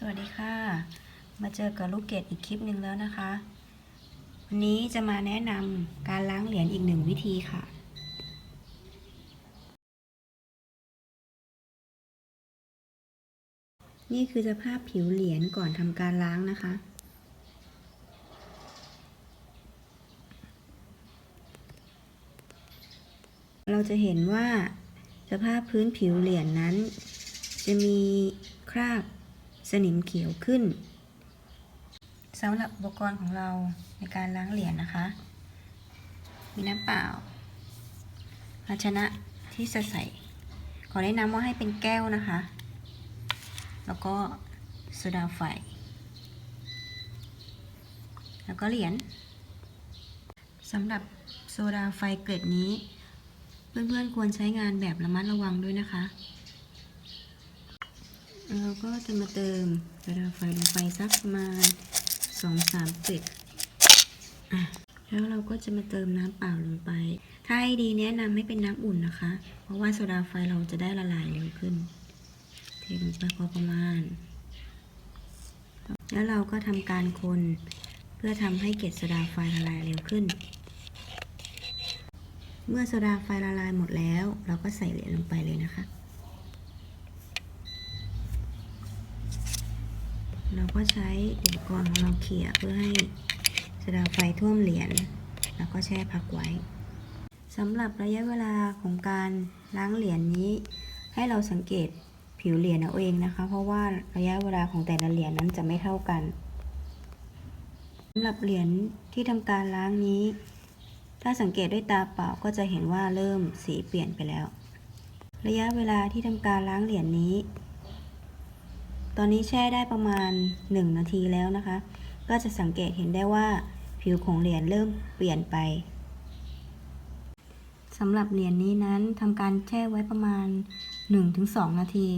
สวัสดีค่ะ มาเจอกับลูกเกดอีกคลิปหนึ่งแล้วนะคะ วันนี้จะมาแนะนำการล้างเหรียญอีกหนึ่งวิธีค่ะ นี่คือสภาพผิวเหรียญก่อนทำการล้างนะคะ เราจะเห็นว่าสภาพพื้นผิวเหรียญนั้น จะมีคราบ สนิมเขียวขึ้นสำหรับอุปกรณ์ของเราในการล้างเหรียญนะคะ มีน้ำเปล่า ภาชนะที่จะใส่ ขอแนะนำว่าให้เป็นแก้วนะคะ แล้วก็โซดาไฟ แล้วก็เหรียญสำหรับโซดาไฟเกรดนี้ เพื่อนๆควรใช้งานแบบระมัดระวังด้วยนะคะ เราก็จะมาเติมโซดาไฟลงไปสักประมาณสองสามเกล็ดอะแล้วเราก็จะมาเติมน้ำเปล่าลงไป ถ้าให้ดีแนะนำให้เป็นน้ำอุ่นนะคะ เพราะว่าโซดาไฟเราจะได้ละลายเร็วขึ้น เทลงไปพอประมาณ แล้วเราก็ทำการคนเพื่อทำให้เกล็ดโซดาไฟละลายเร็วขึ้น เมื่อโซดาไฟละลายหมดแล้ว เราก็ใส่เหรียญลงไปเลยนะคะ เราก็ใช้อุปกรณ์ของเราเขี่ยเพื่อให้โซดาไฟท่วมเหรียญแล้วก็แช่พักไว้สำหรับระยะเวลาของการล้างเหรียญนี้ ให้เราสังเกตผิวเหรียญเอาเองนะคะ เพราะว่าระยะเวลาของแต่ละเหรียญนั้นจะไม่เท่ากันสำหรับเหรียญที่ทำการล้างนี้ ถ้าสังเกตด้วยตาเปล่าก็จะเห็นว่าเริ่มสีเปลี่ยนไปแล้ว ระยะเวลาที่ทำการล้างเหรียญนี้ ตอนนี้แช่ได้ประมาณ 1 นาทีแล้วนะคะ ก็จะสังเกตเห็นได้ว่าผิวของเหรียญเริ่มเปลี่ยนไปสำหรับเหรียญนี้นั้นทำการแช่ไว้ประมาณ 1-2 นาที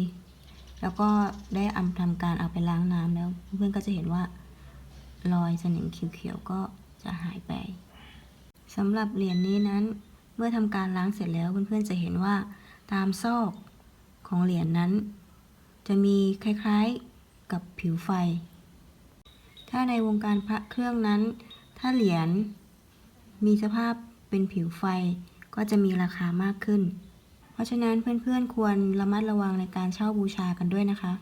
แล้วก็ได้อำทำการเอาไปล้างน้ำแล้วเพื่อนก็จะเห็นว่ารอยสนิมเขียวๆก็จะหายไปสำหรับเหรียญนี้นั้น เมื่อทำการล้างเสร็จแล้วเพื่อนๆจะเห็นว่าตามซอกของเหรียญนั้น จะมีคล้ายๆกับผิวไฟ ถ้าในวงการพระเครื่องนั้น ถ้าเหรียญมีสภาพเป็นผิวไฟก็จะมีราคามากขึ้น เพราะฉะนั้นเพื่อนๆควรระมัดระวังในการเช่าบูชากันด้วยนะคะ